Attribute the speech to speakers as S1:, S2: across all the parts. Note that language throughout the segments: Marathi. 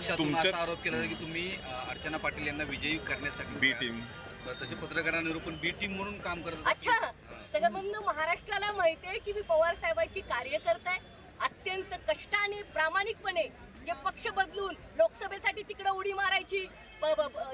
S1: पक्षातून असा आरोप केला की तुम्ही अर्चना पाटील यांना विजयी करण्यासाठी
S2: बी टीम.
S1: तसे पत्रकारांवर पण बी टीम म्हणून काम करत
S3: अच्छा सगळं महाराष्ट्राला माहितीये की मी पवार साहेबांची कार्यकर्ता आहे. अत्यंत कष्टाने प्रामाणिकपणे जे पक्ष बदलून लोकसभेसाठी तिकडे उडी मारायची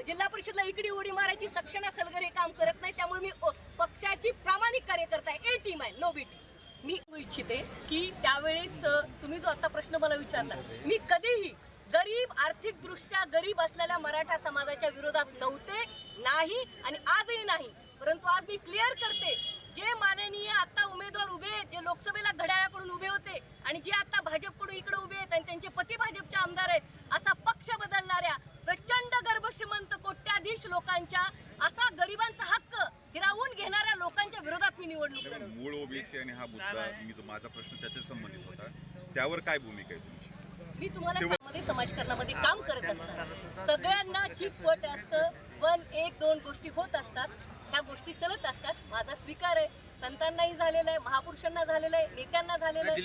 S3: जिल्हा परिषदला इकडे उडी मारायची सक्षणा सलगर हे काम करत नाही त्यामुळे मी पक्षाची प्रामाणिक कार्यकर्ता आहे. ए टीम आहे नो बी टीम मी इच्छिते की त्यावेळेस तुम्ही जो आता प्रश्न मला विचारला मी कधीही गरीब आर्थिकदृष्ट्या गरीब असलेल्या मराठा समाजाच्या विरोधात नव्हते नाही आणि आजही नाही. परंतु आज मी क्लिअर करते जे माननीय आता उमेदवार उभे आहेत जे लोकसभेला घड्याळाकडून उभे होते आणि जे आता भाजपकडून इकडे उभे आहेत आणि त्यांचे पती भाजपचे आमदार आहेत असा पक्ष बदलणाऱ्या प्रचंड गर्भश्रीमंत कोट्याधीश लोकांच्या असा गरिबांचा हक्क हिरावून घेणाऱ्या लोकांच्या विरोधात मी निवडणूक
S2: मूळ ओबीसी आणि हा मुद्दा माझा प्रश्न त्याच्या संबंधित होता त्यावर काय भूमिका आहे तुमची?
S3: मी तुम्हाला मध्ये समाजकारणामध्ये काम करत असतात. सगळ्यांना चितपट असतं पण एक दोन गोष्टी होत असतात. ह्या गोष्टी चलत असतात. माझा स्वीकार आहे. संतांनाही झालेला आहे महापुरुषांना झालेला आहे नेत्यांना झालेलं आहे.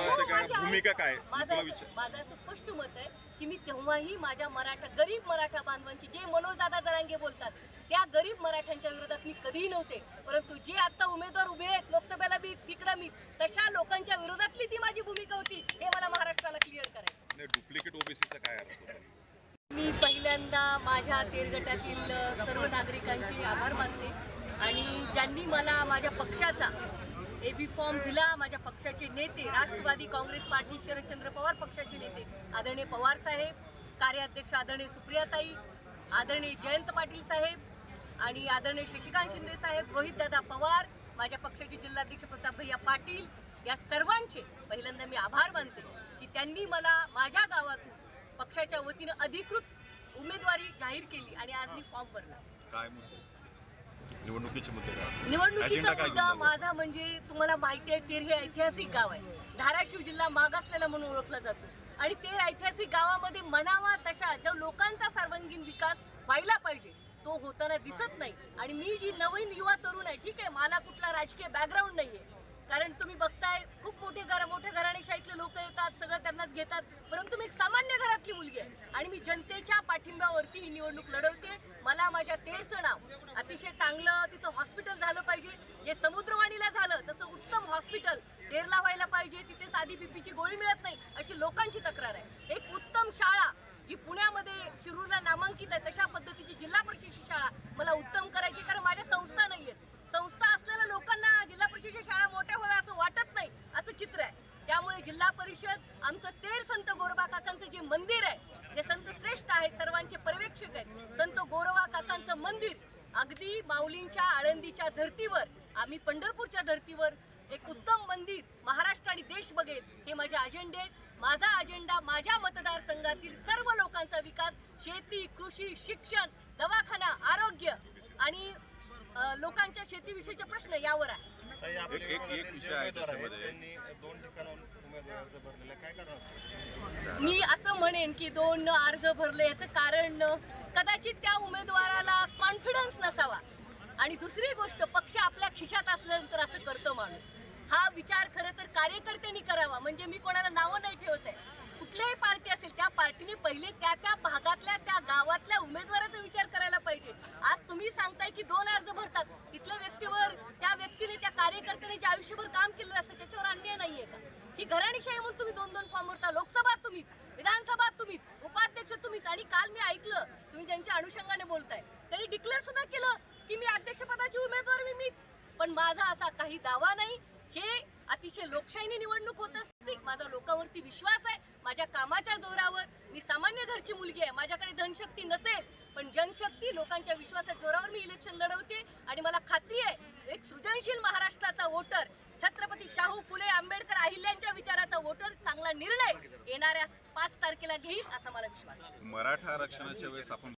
S3: हो, माझं असं स्पष्ट मत आहे की मी तेव्हाही माझ्या मराठा गरीब मराठा बांधवांची जे मनोज दादा जरांगे बोलतात त्या गरीब मराठ्यांच्या विरोधात मी कधीही नव्हते. परंतु जे आता उमेदवार उभे आहेत लोकसभेला मी तिकडं मी तशा लोकांच्या विरोधातली ती माझी भूमिका होती हे मला महाराष्ट्राला क्लिअर करायचं.
S2: डुप्लिकेट ओबीसीचा काय
S3: मी पहिल्यांदा माझ्या तेरगटातील अ, सर्व नागरिकांचे आभार मानते. आणि ज्यांनी मला माझ्या पक्षाचा ए बी फॉर्म दिला माझ्या पक्षाचे नेते राष्ट्रवादी काँग्रेस पार्टी शरदचंद्र पवार पक्षाचे नेते आदरणीय पवार साहेब कार्याध्यक्ष आदरणीय सुप्रियाताई आदरणीय जयंत पाटील साहेब आणि आदरणीय शशिकांत शिंदे साहेब रोहित दादा पवार माझ्या पक्षाचे जिल्हाध्यक्ष प्रताप भैया पाटील या सर्वांचे पहिल्यांदा मी आभार मानते की त्यांनी मला माझ्या गावातून पक्षाच्या वतीनं अधिकृत उमेदवारी जाहीर केली आणि आज मी फॉर्म भरला.
S2: काय निवडणुकीचे मुद्दे
S3: निवडणुकीचा? माझा म्हणजे तुम्हाला माहिती आहे तेर हे ऐतिहासिक गाव आहे. धाराशिव जिल्हा मागासलेला म्हणून ओळखला जातो. आणि तेर ऐतिहासिक गावामध्ये म्हणावा तशा जो लोकांचा सर्वांगीण विकास व्हायला पाहिजे तो होताना दिसत नाही. आणि मी जी नवीन युवा तरुण आहे ठीक आहे मला कुठला राजकीय बॅकग्राऊंड नाहीये. कारण तुम्ही बघताय खूप मोठे घर मोठ्या घराणेशाहीतले लोक येतात सगळं त्यांनाच घेतात. परंतु मी एक सामान्य घरातली मुलगी आहे. आणि मी जनतेच्या पाठिंब्यावरती ही निवडणूक लढवते. मला माझ्या तेरचं नाव अतिशय चांगलं तिथं हॉस्पिटल झालं पाहिजे. जे समुद्रवाणीला झालं तसं उत्तम हॉस्पिटल तेरला व्हायला पाहिजे. तिथे साधी बीपीची गोळी मिळत नाही अशी लोकांची तक्रार आहे. एक उत्तम शाळा जी पुण्यामध्ये शिरूरला नामांकित आहे तशा पद्धतीची जिल्हा परिषदेची शाळा मला उत्तम करायची कारण माझ्या संस्था नाही आहेत संस्था असलेल्या लोकांना जिल्हा परिषदेच्या शाळा मोठ्या व्हाव्या असं वाटत नाही असं चित्र आहे. त्यामुळे जिल्हा परिषद आमचं तेर संत गोरबा काकांचं जे मंदिर आहे जे संत श्रेष्ठ आहेत सर्वांचे पर्यवेक्षक आहेत संत गोरबा काकांचं मंदिर अगदी माऊलींच्या आळंदीच्या धर्तीवर आम्ही पंढरपूरच्या धर्तीवर एक उत्तम मंदिर महाराष्ट्र आणि देश बघेल हे माझे अजेंडे आहेत. माझा अजेंडा माझ्या मतदारसंघातील सर्व लोकांचा विकास शेती कृषी शिक्षण दवाखाना आरोग्य आणि लोकांच्या शेतीविषयीचे प्रश्न यावर आहे.
S2: एक एक एक विषय आहे त्याच्यामध्ये.
S4: दोन ठिकाणाहून उमेदवार अर्ज भरलेला काय करणार
S3: मी असं म्हणेन की दोन अर्ज भरले याचं कारण कदाचित त्या उमेदवाराला कॉन्फिडन्स नसावा. आणि दुसरी गोष्ट पक्ष आपल्या खिशात असल्यानंतर असं करतो माणूस. हा विचार खरं तर कार्यकर्त्यांनी करावा. म्हणजे मी कोणाला नावं नाही ठेवत आहे कुठल्याही पार्टी असेल त्या पार्टीने पहिले त्या त्या भागातल्या त्या गावातल्या उमेदवाराचा विचार करायला पाहिजे. आज तुम्ही सांगताय की दोन अर्ज भरतात. तिथल्या व्यक्तीवर त्या व्यक्तीने त्या कार्यकर्त्याने जे आयुष्यभर काम केलेलं असतं त्याच्यावर अन्याय नाहीये का? ही घराणीशाही म्हणून तुम्ही दोन दोन फॉर्म भरता. लोकसभा तुम्हीच विधानसभा तुम्हीच उपाध्यक्ष तुम्हीच. आणि काल मी ऐकलं तुम्ही ज्यांच्या अनुषंगाने बोलताय त्यांनी डिक्लेअर सुद्धा केलं की मी अध्यक्षपदाची उमेदवार मी मीच. पण माझा असा काही दावा नाही. हे अतिशय लोकशाहीने निवडणूक होत असते. माझा लोकांवरती विश्वास आहे. माझ्या कामाच्या जोरावर. मी सामान्य घरची मुलगी आहे. माझ्याकडे धनशक्ती नसेल पण जनशक्ती लोकांच्या विश्वासाच्या जोरावर मी इलेक्शन लढवते आणि मला खात्री आहे एक सृजनशील महाराष्ट्राचा वोटर छत्रपती शाहू फुले आंबेडकर अहिल्यांच्या विचाराचा वोटर चांगला निर्णय येणाऱ्या पाच तारखेला घेईल असा मला विश्वास आहे.
S2: मराठा आरक्षणाच्या वेळेस आपण